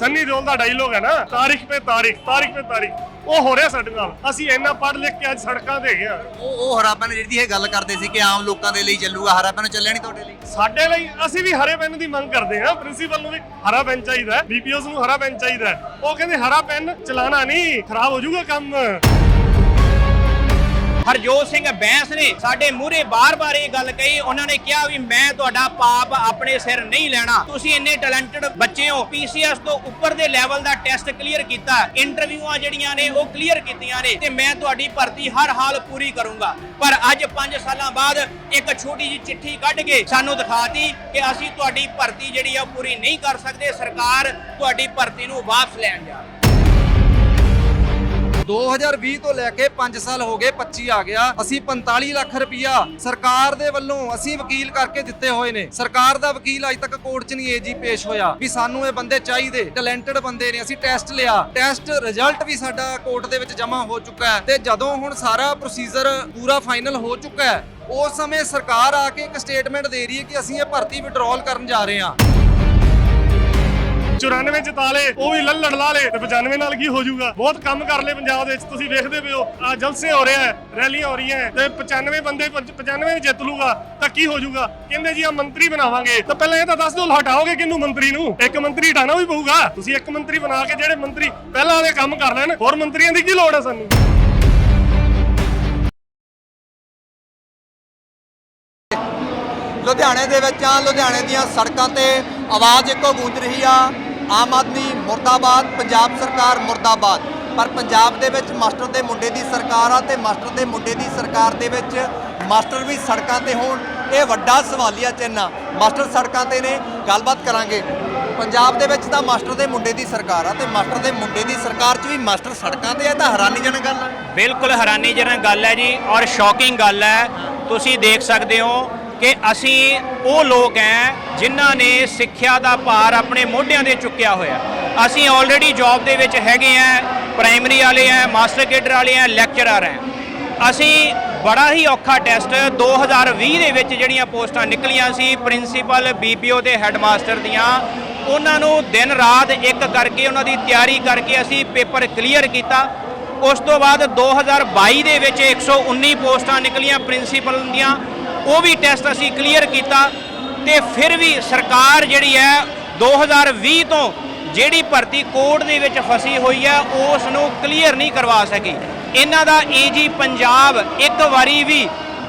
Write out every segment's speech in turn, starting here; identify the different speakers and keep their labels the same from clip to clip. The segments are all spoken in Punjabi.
Speaker 1: ਸੰਨੀ ਦਿਓਲ ਦਾ ਡਾਇਲੋਗ ਹੈ ਨਾ ਤਾਰੀਖ ਪੇ ਤਾਰੀਖ ਤਾਰੀਖ ਪੇ ਤਾਰੀਖ। ਉਹ ਹੋ ਰਿਹਾ ਸਾਡੇ ਨਾਲ। ਅਸੀਂ ਇੰਨਾ ਪੜ੍ਹ ਲਿਖ ਕੇ ਅੱਜ ਸੜਕਾਂ ਤੇ ਹੈਗੇ ਆ।
Speaker 2: ਉਹ ਉਹ ਹਰਾਪਨ ਜਿਹੜੀ ਇਹ ਗੱਲ ਕਰਦੇ ਸੀ ਕਿ ਆਮ ਲੋਕਾਂ ਦੇ ਲਈ ਚੱਲੂਗਾ ਹਰਾਪਨ ਚੱਲਿਆ ਨਹੀਂ ਤੁਹਾਡੇ ਲਈ?
Speaker 1: ਸਾਡੇ ਲਈ ਅਸੀਂ ਵੀ ਹਰੇ ਪੈਨ ਦੀ ਮੰਗ ਕਰਦੇ ਹਾਂ। ਪ੍ਰਿੰਸੀਪਲ ਨੂੰ ਵੀ ਹਰਾ ਪੈਨ ਚਾਹੀਦਾ ਹੈ ਬੀਪੀਓਸ ਨੂੰ ਹਰਾ ਪੈਨ ਚਾਹੀਦਾ ਹੈ। ਉਹ ਕਹਿੰਦੇ ਹਰਾ ਪੈਨ ਚਲਾਣਾ ਨਹੀਂ ਖਰਾਬ ਹੋ ਜਾਊਗਾ ਕੰਮ।
Speaker 3: ਹਰਜੋਤ ਸਿੰਘ ਬੈਂਸ ਨੇ ਸਾਡੇ ਮੂਹਰੇ ਬਾਰ-ਬਾਰ ਇਹ ਗੱਲ ਕਹੀ, ਉਹਨਾਂ ਨੇ ਕਿਹਾ ਵੀ ਮੈਂ ਤੁਹਾਡਾ ਪਾਪ ਆਪਣੇ ਸਿਰ ਨਹੀਂ ਲੈਣਾ। ਤੁਸੀਂ ਇੰਨੇ ਟੈਲੈਂਟਡ ਬੱਚੇ ਹੋ ਪੀਸੀਐਸ ਤੋਂ ਉੱਪਰ ਦੇ ਲੈਵਲ ਦਾ ਟੈਸਟ ਕਲੀਅਰ ਕੀਤਾ ਇੰਟਰਵਿਊਆਂ ਜਿਹੜੀਆਂ ਨੇ ਉਹ ਕਲੀਅਰ ਕੀਤੀਆਂ ਨੇ ਤੇ ਮੈਂ ਤੁਹਾਡੀ ਭਰਤੀ ਹਰ ਹਾਲ ਪੂਰੀ ਕਰੂੰਗਾ। ਪਰ ਅੱਜ 5 ਸਾਲਾਂ ਬਾਅਦ ਇੱਕ ਛੋਟੀ ਜਿਹੀ ਚਿੱਠੀ ਕੱਢ ਕੇ ਸਾਨੂੰ ਦਿਖਾਤੀ ਕਿ ਅਸੀਂ ਤੁਹਾਡੀ ਭਰਤੀ ਜਿਹੜੀ ਆ ਉਹ ਪੂਰੀ ਨਹੀਂ ਕਰ ਸਕਦੇ, ਸਰਕਾਰ ਤੁਹਾਡੀ ਭਰਤੀ ਨੂੰ ਵਾਪਸ ਲੈਣ ਜਾ ਰਹੀ
Speaker 4: 2020 ਤੋਂ ਲੈ ਕੇ 5 ਸਾਲ ਹੋ ਗਏ 25 ਆ ਗਿਆ। ਅਸੀਂ 45 ਲੱਖ ਰੁਪਇਆ ਸਰਕਾਰ ਦੇ ਵੱਲੋਂ ਅਸੀਂ ਵਕੀਲ ਕਰਕੇ ਦਿੱਤੇ ਹੋਏ ਨੇ। ਸਰਕਾਰ ਦਾ ਵਕੀਲ ਅਜ ਤੱਕ ਕੋਰਟ 'ਚ ਨਹੀਂ ਏਜੀ ਪੇਸ਼ ਹੋਇਆ ਵੀ ਸਾਨੂੰ ਇਹ ਬੰਦੇ ਚਾਹੀਦੇ। ਟੈਲੈਂਟਡ ਬੰਦੇ ਨੇ ਅਸੀਂ ਟੈਸਟ ਲਿਆ। ਟੈਸਟ ਰਿਜ਼ਲਟ ਵੀ ਸਾਡਾ ਕੋਰਟ ਦੇ ਵਿੱਚ ਜਮ੍ਹਾਂ ਹੋ ਚੁੱਕਾ ਹੈ ਤੇ ਜਦੋਂ ਹੁਣ ਸਾਰਾ ਪ੍ਰੋਸੀਜਰ ਪੂਰਾ ਫਾਈਨਲ ਹੋ ਚੁੱਕਾ ਹੈ, ਉਸ ਸਮੇਂ ਸਰਕਾਰ ਆ ਕੇ ਇੱਕ ਸਟੇਟਮੈਂਟ ਦੇ ਰਹੀ ਹੈ ਕਿ ਅਸੀਂ ਇਹ ਭਰਤੀ ਵਿਡਰਾਲ ਕਰਨ ਜਾ ਰਹੇ ਹਾਂ।
Speaker 1: 94 ਚ ਤਾਲੇ ਉਹ ਵੀ ਲੱਲੜ ਲਾ ਲੇ ਤੇ 95 ਨਾਲ ਕੀ ਹੋ ਜਾਊਗਾ? ਬਹੁਤ ਕੰਮ ਕਰ ਲਏ ਪੰਜਾਬ ਦੇ ਵਿੱਚ, ਤੁਸੀਂ ਵੇਖਦੇ ਪਏ ਹੋ, ਆ ਜਲਸੇ ਹੋ ਰਿਹਾ ਹੈ ਰੈਲੀਆਂ ਹੋ ਰਹੀਆਂ, ਤੇ 95 ਬੰਦੇ 95 ਵੀ ਜਿੱਤ ਲੂਗਾ ਤਾਂ ਕੀ ਹੋ ਜਾਊਗਾ? ਕਹਿੰਦੇ ਜੀ, ਆ ਮੰਤਰੀ ਬਣਾਵਾਂਗੇ। ਤਾਂ ਪਹਿਲਾਂ ਇਹ ਤਾਂ ਦੱਸ ਦਿਓ ਹਟਾਓਗੇ ਕਿਹਨੂੰ ਮੰਤਰੀ ਨੂੰ? ਇੱਕ ਮੰਤਰੀ ਹਟਾਣਾ ਵੀ ਪਊਗਾ। ਤੁਸੀਂ ਇੱਕ ਮੰਤਰੀ ਬਣਾ ਕੇ ਜਿਹੜੇ ਮੰਤਰੀ ਪਹਿਲਾਂ ਉਹਦੇ ਕੰਮ ਕਰ ਲੈਣ, ਹੋਰ ਮੰਤਰੀਆਂ ਦੀ ਕੀ ਲੋੜ ਹੈ ਸਾਨੂੰ?
Speaker 2: ਲੁਧਿਆਣੇ ਦੇ ਵਿੱਚ ਆ, ਲੁਧਿਆਣੇ ਦੀਆਂ ਸੜਕਾਂ ਤੇ ਆਵਾਜ਼ ਇੱਕੋ ਗੂੰਜ ਰਹੀ ਆ। ਆਮ ਆਦਮੀ ਮੁਰਦਾਬਾਦ, ਪੰਜਾਬ ਸਰਕਾਰ ਮੁਰਦਾਬਾਦ। ਪਰ ਪੰਜਾਬ ਦੇ ਵਿੱਚ ਮਾਸਟਰ ਦੇ ਮੁੰਡੇ ਦੀ ਸਰਕਾਰ ਆ ਤੇ ਮਾਸਟਰ ਦੇ ਮੁੰਡੇ ਦੀ ਸਰਕਾਰ ਦੇ ਵਿੱਚ ਮਾਸਟਰ ਵੀ ਸੜਕਾਂ ਤੇ ਹੋਣ, ਇਹ ਵੱਡਾ ਸਵਾਲੀਆ ਚਿੰਨ੍ਹ ਆ ਮਾਸਟਰ ਸੜਕਾਂ ਤੇ ਨੇ, ਗੱਲਬਾਤ ਕਰਾਂਗੇ। ਪੰਜਾਬ ਦੇ ਵਿੱਚ ਤਾਂ ਮਾਸਟਰ ਦੇ ਮੁੰਡੇ ਦੀ ਸਰਕਾਰ ਆ ਤੇ ਮਾਸਟਰ ਦੇ ਮੁੰਡੇ ਦੀ ਸਰਕਾਰ 'ਚ ਵੀ ਮਾਸਟਰ ਸੜਕਾਂ ਤੇ ਆ ਤਾਂ ਹੈਰਾਨੀਜਨਕ ਗੱਲ ਆ।
Speaker 3: ਬਿਲਕੁਲ ਹੈਰਾਨੀਜਨਕ ਗੱਲ ਹੈ ਜੀ ਔਰ ਸ਼ੌਕਿੰਗ ਗੱਲ ਹੈ। ਤੁਸੀਂ ਦੇਖ ਸਕਦੇ ਹੋ ਕਿ ਅਸੀਂ ਉਹ ਲੋਕ ਹੈ ਜਿਨ੍ਹਾਂ ਨੇ ਸਿੱਖਿਆ ਦਾ ਭਾਰ ਆਪਣੇ ਮੋਢਿਆਂ ਤੇ ਚੁੱਕਿਆ ਹੋਇਆ। ਅਸੀਂ ਆਲਰੇਡੀ ਜੌਬ ਦੇ ਵਿੱਚ ਹੈਗੇ ਆ ਪ੍ਰਾਇਮਰੀ ਵਾਲੇ ਆ ਮਾਸਟਰ ਕੇਡਰ ਵਾਲੇ ਆ ਲੈਕਚਰਰ ਆ ਅਸੀਂ ਬੜਾ ਹੀ ਔਖਾ ਟੈਸਟ 2020 ਦੇ ਵਿੱਚ ਜਿਹੜੀਆਂ ਪੋਸਟਾਂ ਨਿਕਲੀਆਂ ਸੀ ਪ੍ਰਿੰਸੀਪਲ ਬੀਪੀਓ ਤੇ ਹੈੱਡਮਾਸਟਰ ਦੀਆਂ, ਉਹਨਾਂ ਨੂੰ ਦਿਨ ਰਾਤ ਇੱਕ ਕਰਕੇ ਉਹਨਾਂ ਦੀ ਤਿਆਰੀ ਕਰਕੇ ਅਸੀਂ ਪੇਪਰ ਕਲੀਅਰ ਕੀਤਾ। ਉਸ ਤੋਂ ਬਾਅਦ 2022 ਦੇ ਵਿੱਚ 119 ਪੋਸਟਾਂ ਨਿਕਲੀਆਂ ਪ੍ਰਿੰਸੀਪਲ ਦੀਆਂ। ਉਹ ਵੀ ਟੈਸਟ ਅਸੀਂ ਕਲੀਅਰ ਕੀਤਾ ਤੇ ਫਿਰ ਵੀ ਸਰਕਾਰ ਜਿਹੜੀ ਹੈ 2020 ਤੋਂ ਜਿਹੜੀ ਭਰਤੀ ਕੋਡ ਦੇ ਵਿੱਚ ਫਸੀ ਹੋਈ ਹੈ ਉਸ ਨੂੰ ਕਲੀਅਰ ਨਹੀਂ ਕਰਵਾ ਸਕੀ। ਇਹਨਾਂ ਦਾ ਏਜੀ ਪੰਜਾਬ ਇੱਕ ਵਾਰੀ ਵੀ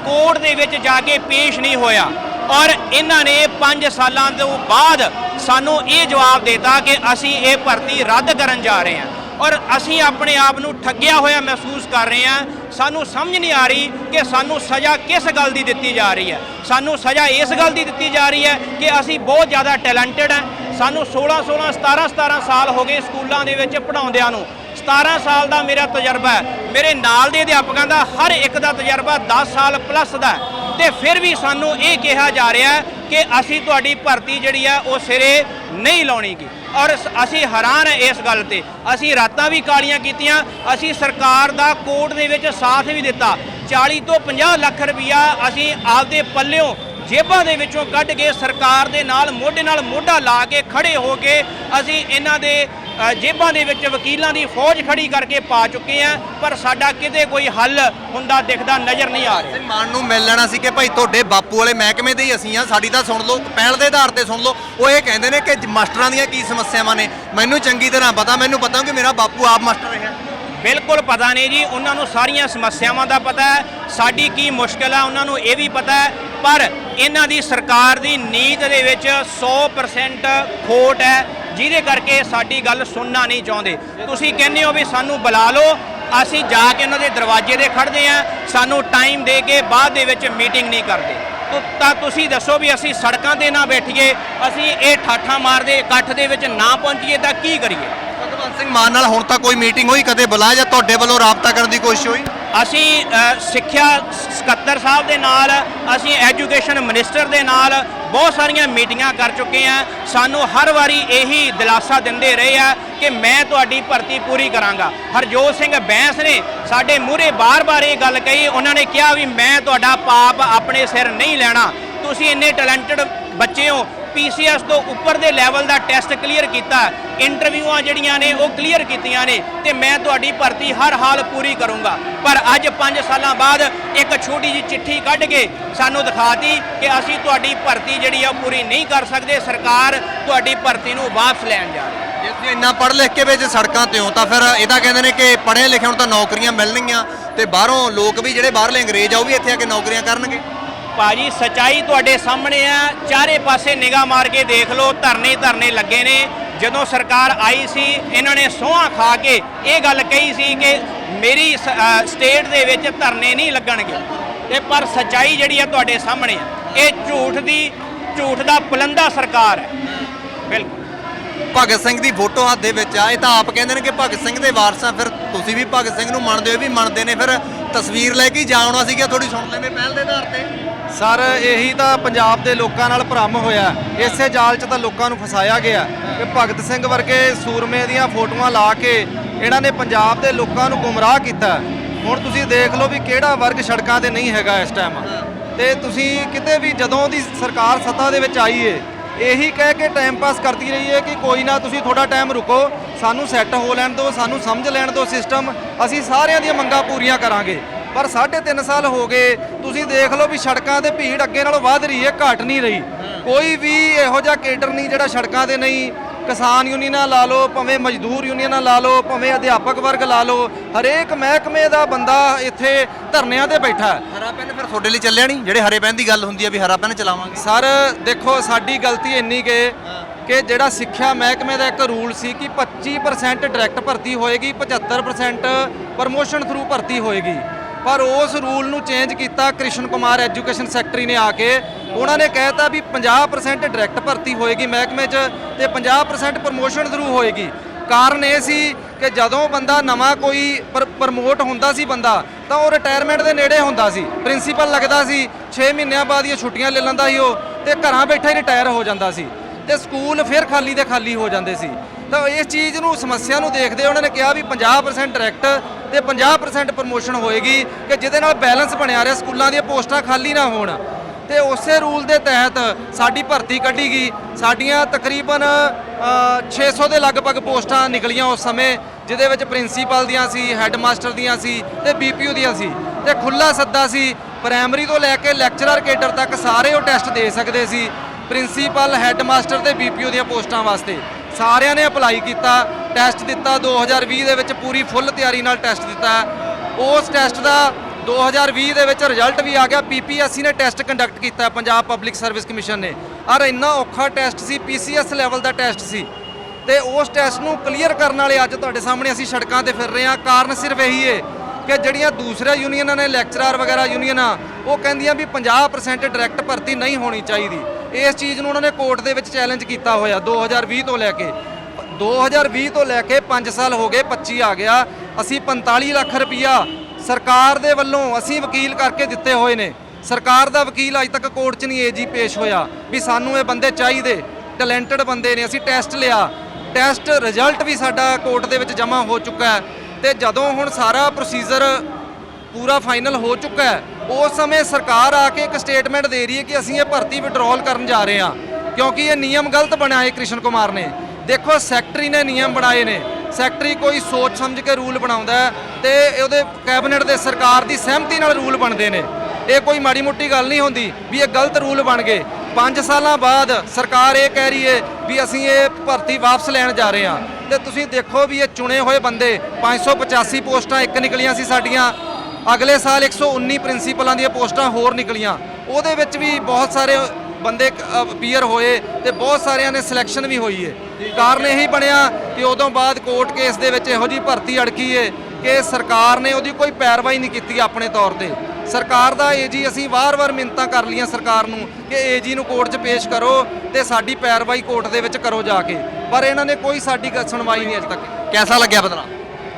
Speaker 3: ਕੋਰਟ ਦੇ ਵਿੱਚ ਜਾ ਕੇ ਪੇਸ਼ ਨਹੀਂ ਹੋਇਆ ਔਰ ਇਹਨਾਂ ਨੇ 5 ਸਾਲਾਂ ਤੋਂ ਬਾਅਦ ਸਾਨੂੰ ਇਹ ਜਵਾਬ ਦਿੱਤਾ ਕਿ ਅਸੀਂ ਇਹ ਭਰਤੀ ਰੱਦ ਕਰਨ ਜਾ ਰਹੇ ਹਾਂ। ਔਰ ਅਸੀਂ ਆਪਣੇ ਆਪ ਨੂੰ ਠੱਗਿਆ ਹੋਇਆ ਮਹਿਸੂਸ ਕਰ ਰਹੇ ਹਾਂ ਸਾਨੂੰ ਸਮਝ ਨਹੀਂ ਆ ਰਹੀ ਕਿ ਸਾਨੂੰ ਸਜ਼ਾ ਕਿਸ ਗੱਲ ਦੀ ਦਿੱਤੀ ਜਾ ਰਹੀ ਹੈ। ਸਾਨੂੰ ਸਜ਼ਾ ਇਸ ਗੱਲ ਦੀ ਦਿੱਤੀ ਜਾ ਰਹੀ ਹੈ ਕਿ ਅਸੀਂ ਬਹੁਤ ਜ਼ਿਆਦਾ ਟੈਲੈਂਟਡ ਹਾਂ। ਸਾਨੂੰ 16 16 17 17 ਸਾਲ ਹੋ ਗਏ ਸਕੂਲਾਂ ਦੇ ਵਿੱਚ ਪੜਾਉਂਦਿਆਂ ਨੂੰ। 17 ਸਾਲ ਦਾ ਮੇਰਾ ਤਜਰਬਾ ਹੈ। ਮੇਰੇ ਨਾਲ ਦੇ ਅਧਿਆਪਕਾਂ ਦਾ ਹਰ ਇੱਕ ਦਾ ਤਜਰਬਾ 10 ਸਾਲ ਪਲੱਸ ਦਾ ਹੈ। ਤੇ ਫਿਰ ਵੀ ਸਾਨੂੰ ਇਹ ਕਿਹਾ ਜਾ ਰਿਹਾ ਕਿ ਅਸੀਂ ਤੁਹਾਡੀ ਭਰਤੀ ਜਿਹੜੀ ਆ ਉਹ ਸਿਰੇ ਨਹੀਂ ਲਾਉਣੀਗੀ। ਔਰ ਅਸੀਂ ਹੈਰਾਨ ਹੈ ਇਸ ਗੱਲ ਤੇ। ਅਸੀਂ ਰਾਤਾਂ ਵੀ ਕਾਲੀਆਂ ਕੀਤੀਆਂ, ਅਸੀਂ ਸਰਕਾਰ ਦਾ ਕੋਰਟ ਦੇ ਵਿੱਚ ਸਾਥ ਵੀ ਦਿੱਤਾ। 40 ਤੋਂ 50 ਲੱਖ ਰੁਪਇਆ ਅਸੀਂ ਆਪਦੇ ਪੱਲਿਓਂ ਜੇਬਾਂ ਦੇ ਵਿੱਚੋਂ ਕੱਢ ਕੇ ਸਰਕਾਰ ਦੇ ਨਾਲ, ਮੋਢੇ ਨਾਲ ਮੋਢਾ ਲਾ ਕੇ ਖੜੇ ਹੋ ਕੇ ਅਸੀਂ ਇਹਨਾਂ ਦੇ ਜੇਬਾਂ ਦੇ ਵਿੱਚ ਵਕੀਲਾਂ ਦੀ ਫੌਜ ਖੜੀ ਕਰਕੇ ਪਾ ਚੁੱਕੇ ਆ, ਪਰ ਸਾਡਾ ਕਿਤੇ ਕੋਈ ਹੱਲ ਹੁੰਦਾ ਦਿਖਦਾ ਨਜ਼ਰ ਨਹੀਂ ਆ ਰਿਹਾ।
Speaker 2: ਮਾਨ ਨੂੰ ਮਿਲ ਲੈਣਾ ਸੀ ਕਿ ਭਾਈ ਤੁਹਾਡੇ ਬਾਪੂ ਵਾਲੇ ਮਹਿਕਮੇ ਦੇ ਹੀ ਅਸੀਂ ਆ, ਸਾਡੀ ਤਾਂ ਸੁਣ ਲਓ, ਪਹਿਲ ਦੇ ਆਧਾਰ ਤੇ ਸੁਣ ਲਓ। ਉਹ ਇਹ ਕਹਿੰਦੇ ਨੇ ਕਿ ਮਾਸਟਰਾਂ ਦੀਆਂ ਕੀ ਸਮੱਸਿਆਵਾਂ ਨੇ। ਮੈਨੂੰ ਚੰਗੀ ਤਰ੍ਹਾਂ ਪਤਾ, ਮੈਨੂੰ ਪਤਾ ਕਿ ਮੇਰਾ ਬਾਪੂ ਆਪ ਮਾਸਟਰ ਰਿਹਾ।
Speaker 3: ਬਿਲਕੁਲ ਪਤਾ ਨਹੀਂ ਜੀ, ਉਹਨਾਂ ਨੂੰ ਸਾਰੀਆਂ ਸਮੱਸਿਆਵਾਂ ਦਾ ਪਤਾ ਹੈ। ਸਾਡੀ ਕੀ ਮੁਸ਼ਕਲ ਹੈ ਉਹਨਾਂ ਨੂੰ ਇਹ ਵੀ ਪਤਾ ਹੈ। ਪਰ ਇਹਨਾਂ ਦੀ ਸਰਕਾਰ ਦੀ ਨੀਤ ਦੇ ਵਿੱਚ 100% ਖੋਟ ਹੈ, ਜਿਹਦੇ ਕਰਕੇ ਸਾਡੀ ਗੱਲ ਸੁਣਨਾ ਨਹੀਂ ਚਾਹੁੰਦੇ। ਤੁਸੀਂ ਕਹਿੰਦੇ ਹੋ ਵੀ ਸਾਨੂੰ ਬੁਲਾ ਲਓ, ਅਸੀਂ ਜਾ ਕੇ ਉਹਨਾਂ ਦੇ ਦਰਵਾਜ਼ੇ ਦੇ ਖੜਦੇ ਆ ਸਾਨੂੰ ਟਾਈਮ ਦੇ ਕੇ ਬਾਅਦ ਦੇ ਵਿੱਚ ਮੀਟਿੰਗ ਨਹੀਂ ਕਰਦੇ। ਤਾਂ ਤੁਸੀਂ ਦੱਸੋ ਵੀ ਅਸੀਂ ਸੜਕਾਂ ਤੇ ਨਾ ਬੈਠੀਏ, ਅਸੀਂ ਇਹ ਠਾਠਾਂ ਮਾਰਦੇ, ਇਕੱਠ ਦੇ ਵਿੱਚ ਨਾ ਪਹੁੰਚੀਏ, ਤਾਂ ਕੀ ਕਰੀਏ?
Speaker 2: ਭਗਵੰਤ ਸਿੰਘ ਮਾਨ ਨਾਲ ਹੁਣ ਤੱਕ ਕੋਈ ਮੀਟਿੰਗ ਹੋਈ, ਕਦੇ ਬੁਲਾਇਆ ਜਾਂ ਤੁਹਾਡੇ ਵੱਲੋਂ ਰਾਬਤਾ ਕਰਨ ਦੀ ਕੋਸ਼ਿਸ਼ ਹੋਈ?
Speaker 3: ਅਸੀਂ ਸਿੱਖਿਆ ਸਕੱਤਰ ਸਾਹਿਬ ਦੇ ਨਾਲ, ਅਸੀਂ ਐਜੂਕੇਸ਼ਨ ਮਿਨਿਸਟਰ ਦੇ ਨਾਲ ਬਹੁਤ ਸਾਰੀਆਂ ਮੀਟਿੰਗਾਂ ਕਰ ਚੁੱਕੇ ਆ ਸਾਨੂੰ ਹਰ ਵਾਰੀ ਇਹੀ ਦਿਲਾਸਾ ਦਿੰਦੇ ਰਹੇ ਆ ਕਿ ਮੈਂ ਤੁਹਾਡੀ ਭਰਤੀ ਪੂਰੀ ਕਰਾਂਗਾ। ਹਰਜੋਤ ਸਿੰਘ ਬੈਂਸ ਨੇ ਸਾਡੇ ਮੂਹਰੇ ਬਾਰ-ਬਾਰ ਇਹ ਗੱਲ ਕਹੀ। ਉਹਨਾਂ ਨੇ ਕਿਹਾ ਵੀ ਮੈਂ ਤੁਹਾਡਾ ਪਾਪ ਆਪਣੇ ਸਿਰ ਨਹੀਂ ਲੈਣਾ। ਤੁਸੀਂ ਇੰਨੇ ਟੈਲੈਂਟਡ ਬੱਚੇ ਹੋ ਪੀਸੀਐਸ ਤੋਂ ਉੱਪਰ ਦੇ ਲੈਵਲ ਦਾ ਟੈਸਟ ਕਲੀਅਰ ਕੀਤਾ। ਇੰਟਰਵਿਊਆਂ ਜਿਹੜੀਆਂ ਨੇ ਉਹ ਕਲੀਅਰ ਕੀਤੀਆਂ ਨੇ ਤੇ ਮੈਂ ਤੁਹਾਡੀ ਭਰਤੀ ਹਰ ਹਾਲ ਪੂਰੀ ਕਰੂੰਗਾ। ਪਰ ਅੱਜ 5 ਸਾਲਾਂ ਬਾਅਦ ਇੱਕ ਛੋਟੀ ਜਿਹੀ ਚਿੱਠੀ ਕੱਢ ਕੇ ਸਾਨੂੰ ਦਿਖਾਤੀ ਕਿ ਅਸੀਂ ਤੁਹਾਡੀ ਭਰਤੀ ਜਿਹੜੀ ਆ ਉਹ ਪੂਰੀ ਨਹੀਂ ਕਰ ਸਕਦੇ। ਸਰਕਾਰ ਤੁਹਾਡੀ ਭਰਤੀ ਨੂੰ ਵਾਪਸ ਲੈਣ ਜਾ ਰਹੀ
Speaker 2: ਜੇ ਤੁਸੀਂ ਇੰਨਾ ਪੜ੍ਹ ਲਿਖ ਕੇ ਵਿੱਚ ਸੜਕਾਂ ਤੇ ਹੋ ਤਾਂ ਫਿਰ ਇਹਦਾ ਕਹਿੰਦੇ ਨੇ ਕਿ ਪੜ੍ਹੇ ਲਿਖੇ ਨੂੰ ਤਾਂ ਨੌਕਰੀਆਂ ਮਿਲਣਗੀਆਂ ਤੇ ਬਾਹਰੋਂ ਲੋਕ ਵੀ ਜਿਹੜੇ ਬਾਹਰਲੇ ਅੰਗਰੇਜ਼ ਆ ਉਹ ਵੀ ਇੱਥੇ ਆ ਕੇ ਨੌਕਰੀਆਂ ਕਰਨਗੇ।
Speaker 3: ਭਾਜੀ, ਸਚਾਈ ਤੁਹਾਡੇ ਸਾਹਮਣੇ ਆ। ਚਾਰੇ ਪਾਸੇ ਨਿਗਾਹ ਮਾਰ ਕੇ ਦੇਖ ਲਓ, ਧਰਨੇ ਧਰਨੇ ਲੱਗੇ ਨੇ। ਜਦੋਂ ਸਰਕਾਰ ਆਈ ਸੀ, ਇਹਨਾਂ ਨੇ ਸੋਹਾਂ ਖਾ ਕੇ ਇਹ ਗੱਲ ਕਹੀ ਸੀ ਕਿ ਮੇਰੀ ਸ- ਸਟੇਟ ਦੇ ਵਿੱਚ ਧਰਨੇ ਨਹੀਂ ਲੱਗਣਗੇ। ਤੇ ਪਰ ਸਚਾਈ ਜਿਹੜੀ ਆ ਤੁਹਾਡੇ ਸਾਹਮਣੇ ਆ। ਇਹ ਝੂਠ ਦੀ, ਝੂਠ ਦਾ ਪੁਲੰਦਾ ਸਰਕਾਰ ਹੈ। ਬਿਲਕੁਲ।
Speaker 2: ਭਗਤ ਸਿੰਘ ਦੀ ਫੋਟੋ ਹੱਥ ਦੇ ਵਿੱਚ ਆ, ਇਹ ਤਾਂ ਆਪ ਕਹਿੰਦੇ ਨੇ ਕਿ ਭਗਤ ਸਿੰਘ ਦੇ ਵਾਰਸ, ਫਿਰ ਤੁਸੀਂ ਵੀ ਭਗਤ ਸਿੰਘ ਨੂੰ ਮੰਨਦੇ ਹੋ ਵੀ ਮੰਨਦੇ ਨੇ, ਫਿਰ ਤਸਵੀਰ ਲੈ ਕੇ ਹੀ ਜਾਉਣਾ ਸੀਗਾ ਥੋੜੀ ਸੁਣ ਲੈਂਦੇ ਪਹਿਲ ਦੇ ਆਧਾਰ ਤੇ।
Speaker 4: ਸਰ, ਇਹੀ ਤਾਂ ਪੰਜਾਬ ਦੇ ਲੋਕਾਂ ਨਾਲ ਭਰਮ ਹੋਇਆ। ਇਸੇ ਜਾਲ 'ਚ ਤਾਂ ਲੋਕਾਂ ਨੂੰ ਫਸਾਇਆ ਗਿਆ। ਕਿ ਭਗਤ ਸਿੰਘ ਵਰਗੇ ਸੂਰਮੇ ਦੀਆਂ ਫੋਟੋਆਂ ਲਾ ਕੇ ਇਹਨਾਂ ਨੇ ਪੰਜਾਬ ਦੇ ਲੋਕਾਂ ਨੂੰ ਗੁੰਮਰਾਹ ਕੀਤਾ। ਹੁਣ ਤੁਸੀਂ ਦੇਖ ਲਓ ਵੀ ਕਿਹੜਾ ਵਰਗ ਸੜਕਾਂ ਤੇ ਨਹੀਂ ਹੈਗਾ ਇਸ ਟਾਈਮ ਤੇ ਤੁਸੀਂ ਕਿਤੇ ਵੀ ਜਦੋਂ ਦੀ ਸਰਕਾਰ ਸੱਤਾ ਦੇ ਵਿੱਚ ਆਈ ਏ ਇਹੀ ਕਹਿ ਕੇ ਟਾਈਮ ਪਾਸ ਕਰਦੀ ਰਹੀ ਹੈ ਕਿ ਕੋਈ ਨਾ ਤੁਸੀਂ ਥੋੜਾ ਟਾਈਮ ਰੁਕੋ, ਸਾਨੂੰ ਸੈੱਟ ਹੋ ਲੈਣ ਦਿਓ, ਸਾਨੂੰ ਸਮਝ ਲੈਣ ਦਿਓ ਸਿਸਟਮ ਅਸੀਂ ਸਾਰਿਆਂ ਦੀਆਂ ਮੰਗਾਂ ਪੂਰੀਆਂ ਕਰਾਂਗੇ। ਪਰ 3.5 ਸਾਲ ਹੋ ਗਏ, ਤੁਸੀਂ ਦੇਖ ਲਓ ਵੀ ਸੜਕਾਂ ਤੇ ਭੀੜ ਅੱਗੇ ਨਾਲੋਂ ਵੱਧ ਰਹੀ ਹੈ, ਘਟ ਨਹੀਂ ਰਹੀ। ਕੋਈ ਵੀ ਇਹੋ ਜਿਹਾ ਕੇਡਰ ਨਹੀਂ ਜਿਹੜਾ ਸੜਕਾਂ ਤੇ ਨਹੀਂ। ਕਿਸਾਨ ਯੂਨੀਅਨਾਂ ਲਾ ਲਓ, ਭਾਵੇਂ ਮਜ਼ਦੂਰ ਯੂਨੀਅਨਾਂ ਲਾ ਲਓ, ਭਾਵੇਂ ਅਧਿਆਪਕ ਵਰਗ ਲਾ ਲਓ, ਹਰੇਕ ਮਹਿਕਮੇ ਦਾ ਬੰਦਾ ਇੱਥੇ ਧਰਨਿਆਂ ਤੇ ਬੈਠਾ
Speaker 2: ਹਰਾ ਪੈਨ ਫਿਰ ਤੁਹਾਡੇ ਲਈ ਚੱਲਿਆ ਨਹੀਂ? ਜਿਹੜੇ ਹਰੇ ਪੈਨ ਦੀ ਗੱਲ ਹੁੰਦੀ ਆ ਵੀ ਹਰਾ ਪੈਨ ਚਲਾਵਾਂਗੇ।
Speaker 4: ਸਰ ਦੇਖੋ ਸਾਡੀ ਗਲਤੀ ਇੰਨੀ ਕਿ ਕਿ ਜਿਹੜਾ ਸਿੱਖਿਆ ਮਹਿਕਮੇ ਦਾ ਇੱਕ ਰੂਲ ਸੀ ਕਿ 25% ਡਾਇਰੈਕਟ ਭਰਤੀ ਹੋਏਗੀ 75% ਪ੍ਰਮੋਸ਼ਨ ਥਰੂ ਭਰਤੀ ਹੋਏਗੀ। ਪਰ ਉਸ ਰੂਲ ਨੂੰ ਚੇਂਜ ਕੀਤਾ ਕ੍ਰਿਸ਼ਨ ਕੁਮਾਰ ਐਜੂਕੇਸ਼ਨ ਸੈਕਟਰੀ ਨੇ ਆ ਕੇ। ਉਹਨਾਂ ਨੇ ਕਹਿਤਾ ਵੀ 50% ਡਾਇਰੈਕਟ ਭਰਤੀ ਹੋਏਗੀ ਮਹਿਕਮੇ 'ਚ ਤੇ 50% ਪ੍ਰਮੋਸ਼ਨ ਥਰੂ ਹੋਏਗੀ। ਕਾਰਨ ਇਹ ਸੀ ਕਿ ਜਦੋਂ ਬੰਦਾ ਨਵਾਂ ਕੋਈ ਪ੍ਰਮੋਟ ਹੁੰਦਾ ਸੀ ਬੰਦਾ, ਤਾਂ ਉਹ ਰਿਟਾਇਰਮੈਂਟ ਦੇ ਨੇੜੇ ਹੁੰਦਾ ਸੀ। ਪ੍ਰਿੰਸੀਪਲ ਲੱਗਦਾ ਸੀ 6 ਮਹੀਨਿਆਂ ਬਾਅਦ ਇਹ ਛੁੱਟੀਆਂ ਲੈ ਲੈਂਦਾ ਸੀ ਉਹ ਤੇ ਘਰਾਂ ਬੈਠੇ ਹੀ ਰਿਟਾਇਰ ਹੋ ਜਾਂਦਾ ਸੀ ਤੇ ਸਕੂਲ ਫਿਰ ਖਾਲੀ ਦੇ ਖਾਲੀ ਹੋ ਜਾਂਦੇ ਸੀ। ਤਾਂ ਇਸ ਚੀਜ਼ ਨੂੰ, ਸਮੱਸਿਆ ਨੂੰ ਦੇਖਦੇ ਉਹਨਾਂ ਨੇ ਕਿਹਾ ਵੀ 50% ਡਾਇਰੈਕਟ ਤੇ 50% ਪ੍ਰਮੋਸ਼ਨ ਹੋਏਗੀ ਕਿ ਜਿਹਦੇ ਨਾਲ ਬੈਲੈਂਸ ਬਣਿਆ ਰਿਹਾ, ਸਕੂਲਾਂ ਦੀਆਂ ਪੋਸਟਾਂ ਖਾਲੀ ਨਾ ਹੋਣ। ਤੇ ਉਸੇ ਰੂਲ ਦੇ ਤਹਿਤ ਸਾਡੀ ਭਰਤੀ ਕੱਢੀ ਗਈ। ਸਾਡੀਆਂ ਤਕਰੀਬਨ ਅ, 600 ਦੇ ਲਗਭਗ ਪੋਸਟਾਂ ਨਿਕਲੀਆਂ ਉਸ ਸਮੇਂ ਜਿਹਦੇ ਵਿੱਚ ਪ੍ਰਿੰਸੀਪਲ ਦੀਆਂ ਸੀ ਹੈੱਡਮਾਸਟਰ ਦੀਆਂ ਸੀ ਤੇ ਬੀਪੀਓ ਦੀਆਂ ਸੀ। ਤੇ ਖੁੱਲਾ ਸੱਦਾ ਸੀ ਪ੍ਰਾਇਮਰੀ ਤੋਂ ਲੈ ਕੇ ਲੈਕਚਰਰ ਕੇਡਰ ਤੱਕ ਸਾਰੇ ਉਹ ਟੈਸਟ ਦੇ ਸਕਦੇ ਸੀ ਪ੍ਰਿੰਸੀਪਲ ਹੈੱਡਮਾਸਟਰ ਤੇ ਬੀਪੀਓ ਦੀਆਂ ਪੋਸਟਾਂ ਵਾਸਤੇ। ਸਾਰਿਆਂ ਨੇ ਅਪਲਾਈ ਕੀਤਾ ਟੈਸਟ ਦਿੱਤਾ 2020 ਦੇ ਵਿੱਚ ਪੂਰੀ ਫੁੱਲ ਤਿਆਰੀ ਨਾਲ ਟੈਸਟ ਦਿੱਤਾ। ਉਸ ਟੈਸਟ ਦਾ 2020 ਦੇ ਵਿੱਚ ਰਿਜ਼ਲਟ ਵੀ ਆ ਗਿਆ। ਪੀਪੀਐਸਸੀ ਨੇ ਟੈਸਟ ਕੰਡਕਟ ਕੀਤਾ ਪੰਜਾਬ ਪਬਲਿਕ ਸਰਵਿਸ ਕਮਿਸ਼ਨ ਨੇ। ਔਰ ਇੰਨਾ ਔਖਾ ਟੈਸਟ ਸੀ ਪੀਸੀਐਸ ਲੈਵਲ ਦਾ ਟੈਸਟ ਸੀ। ਤੇ ਉਸ ਟੈਸਟ ਨੂੰ ਕਲੀਅਰ ਕਰਨ ਵਾਲੇ ਅੱਜ ਤੁਹਾਡੇ ਸਾਹਮਣੇ ਅਸੀਂ ਸੜਕਾਂ ਤੇ ਫਿਰ ਰਹੇ ਹਾਂ। ਕਾਰਨ ਸਿਰਫ ਇਹੀ ਹੈ ਕਿ ਜਿਹੜੀਆਂ ਦੂਸਰੇ ਯੂਨੀਅਨਾਂ ਨੇ ਲੈਕਚਰਰ ਵਗੈਰਾ ਯੂਨੀਅਨਾਂ ਉਹ ਕਹਿੰਦੀਆਂ ਵੀ 50% ਡਾਇਰੈਕਟ ਭਰਤੀ ਨਹੀਂ ਹੋਣੀ ਚਾਹੀਦੀ। ਇਸ ਚੀਜ਼ ਨੂੰ ਉਹਨਾਂ ਨੇ ਕੋਰਟ ਦੇ ਵਿੱਚ ਚੈਲੰਜ ਕੀਤਾ ਹੋਇਆ 2020 ਤੋਂ ਲੈ ਕੇ। 2020 ਤੋਂ ਲੈ ਕੇ 5 ਸਾਲ ਹੋ ਗਏ 25 ਆ ਗਿਆ। ਅਸੀਂ 45 ਲੱਖ ਰੁਪਈਆ ਸਰਕਾਰ ਦੇ ਵੱਲੋਂ ਅਸੀਂ ਵਕੀਲ ਕਰਕੇ ਦਿੱਤੇ ਹੋਏ ਨੇ। ਸਰਕਾਰ ਦਾ ਵਕੀਲ ਅਜ ਤੱਕ ਕੋਰਟ 'ਚ ਨਹੀਂ ਏਜੀ ਪੇਸ਼ ਹੋਇਆ ਵੀ ਸਾਨੂੰ ਇਹ ਬੰਦੇ ਚਾਹੀਦੇ। ਟੈਲੈਂਟਡ ਬੰਦੇ ਨੇ, ਅਸੀਂ ਟੈਸਟ ਲਿਆ। ਟੈਸਟ ਰਿਜ਼ਲਟ ਵੀ ਸਾਡਾ ਕੋਰਟ ਦੇ ਵਿੱਚ ਜਮ੍ਹਾਂ ਹੋ ਚੁੱਕਾ ਹੈ ਤੇ ਜਦੋਂ ਹੁਣ ਸਾਰਾ ਪ੍ਰੋਸੀਜਰ ਪੂਰਾ ਫਾਈਨਲ ਹੋ ਚੁੱਕਾ ਹੈ, ਉਸ ਸਮੇਂ ਸਰਕਾਰ ਆ ਕੇ ਇੱਕ ਸਟੇਟਮੈਂਟ ਦੇ ਰਹੀ ਹੈ ਕਿ ਅਸੀਂ ਇਹ ਭਰਤੀ ਵਿਡਰਾਅਲ ਕਰਨ ਜਾ ਰਹੇ ਹਾਂ। ਕਿਉਂਕਿ ਇਹ ਨਿਯਮ ਗਲਤ ਬਣਾਏ ਕ੍ਰਿਸ਼ਨ ਕੁਮਾਰ ਨੇ। ਦੇਖੋ, ਸੈਕਟਰੀ ਨੇ ਨਿਯਮ ਬਣਾਏ ਨੇ। ਸੈਕਟਰੀ ਕੋਈ ਸੋਚ ਸਮਝ ਕੇ ਰੂਲ ਬਣਾਉਂਦਾ ਹੈ ਤੇ ਉਹਦੇ ਕੈਬਨਿਟ ਦੇ ਸਰਕਾਰ ਦੀ ਸਹਿਮਤੀ ਨਾਲ ਰੂਲ ਬਣਦੇ ਨੇ। ਇਹ ਕੋਈ ਮਾੜੀ ਮੋਟੀ ਗੱਲ ਨਹੀਂ ਹੁੰਦੀ ਵੀ ਇਹ ਗਲਤ ਰੂਲ ਬਣ ਗਏ। 5 ਸਾਲਾਂ ਬਾਅਦ ਸਰਕਾਰ ਇਹ ਕਹਿ ਰਹੀ ਹੈ ਵੀ ਅਸੀਂ ਇਹ ਭਰਤੀ ਵਾਪਸ ਲੈਣ ਜਾ ਰਹੇ ਹਾਂ। ਤੇ ਤੁਸੀਂ ਦੇਖੋ ਵੀ ਇਹ ਚੁਣੇ ਹੋਏ ਬੰਦੇ 585 ਪੋਸਟਾਂ ਇੱਕ ਨਿਕਲੀਆਂ ਸੀ ਸਾਡੀਆਂ। ਅਗਲੇ ਸਾਲ 119 ਪ੍ਰਿੰਸੀਪਲਾਂ ਦੀਆਂ ਪੋਸਟਾਂ ਹੋਰ ਨਿਕਲੀਆਂ। ਉਹਦੇ ਵਿੱਚ ਵੀ ਬਹੁਤ ਸਾਰੇ ਬੰਦੇ ਅਪੀਅਰ ਹੋਏ ਤੇ ਬਹੁਤ ਸਾਰਿਆਂ ਨੇ ਸਿਲੈਕਸ਼ਨ ਵੀ ਹੋਈ ਹੈ। ਕਾਰਨ ਇਹੀ ਬਣਿਆ ਕਿ ਉਦੋਂ ਬਾਅਦ ਕੋਰਟ ਕੇਸ ਦੇ ਵਿੱਚ ਇਹੋ ਜੀ ਭਰਤੀ ਅੜਕੀ ਹੈ ਕਿ ਸਰਕਾਰ ਨੇ ਉਹਦੀ ਕੋਈ ਪੈਰਵਾਈ ਨਹੀਂ ਕੀਤੀ ਆਪਣੇ ਤੌਰ ਤੇ। ਸਰਕਾਰ ਦਾ ਏਜੀ ਅਸੀਂ ਵਾਰ-ਵਾਰ ਮਿੰਨਤਾਂ ਕਰ ਲੀਆਂ ਸਰਕਾਰ ਨੂੰ ਕਿ ਏਜੀ ਨੂੰ ਕੋਰਟ 'ਚ ਪੇਸ਼ ਕਰੋ ਤੇ ਸਾਡੀ ਪੈਰਵਾਈ ਕੋਰਟ ਦੇ ਵਿੱਚ ਕਰੋ ਜਾ ਕੇ। ਪਰ ਇਹਨਾਂ ਨੇ ਕੋਈ ਸਾਡੀ ਸੁਣਵਾਈ ਨਹੀਂ ਅਜੇ ਤੱਕ।
Speaker 2: ਕੈਸਾ ਲੱਗਿਆ ਬਦਲਾ